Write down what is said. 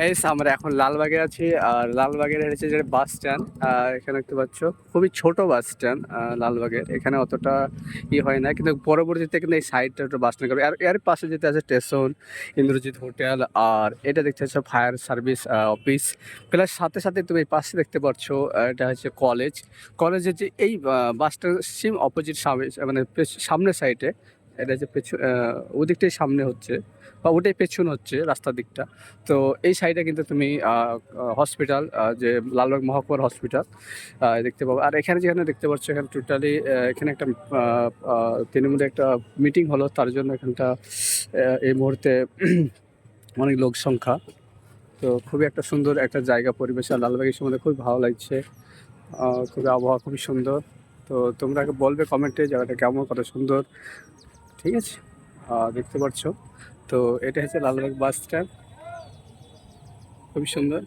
Guys আমরা এখন লালবাগে আছি। আর লালবাগের হচ্ছে যে বাস স্ট্যান্ড এখানে দেখতে পাচ্ছ, খুবই ছোট বাস স্ট্যান্ড লালবাগের। এখানে অতটা ই হয় না, কিন্তু পরবর্তীতে কিন্তু এই সাইডটা একটু বাস স্ট্যান্ড করবে। আর এর পাশে যেতে আছে স্টেশন ইন্দ্রজিৎ হোটেল আর এটা দেখতে পাচ্ছ ফায়ার সার্ভিস অফিস প্লাস সাথে সাথে তুমি এই পাশে দেখতে পাচ্ছ এটা হচ্ছে কলেজ কলেজের যে এই বাসটার সিম অপোজিট সামনে মানে সামনের সাইডে এটা যে পেছন ওদিকটাই সামনে হচ্ছে, বা ওটাই পেছন হচ্ছে রাস্তার দিকটা। তো এই সাইডে কিন্তু তুমি হসপিটাল যে লালবাগ মহকুমার হসপিটাল দেখতে পাবো। আর এখানে যেখানে দেখতে পাচ্ছ, এখানে টোটালি এখানে একটা তৃণমূলে একটা মিটিং হলো, তার জন্য এখানটা এই মুহূর্তে অনেক লোক সংখ্যা। তো খুবই একটা সুন্দর একটা জায়গা পরিবেশ, আর লালবাগের সম্বন্ধে খুবই ভালো লাগছে। খুবই আবহাওয়া খুবই সুন্দর। তো তোমরা বলবে কমেন্টে জায়গাটা কেমন, কত সুন্দর। ঠিক আছে? দেখতে পাচ্ছ। তো এটা হচ্ছে লালবাগ বাস স্ট্যান্ড। খুবই সুন্দর।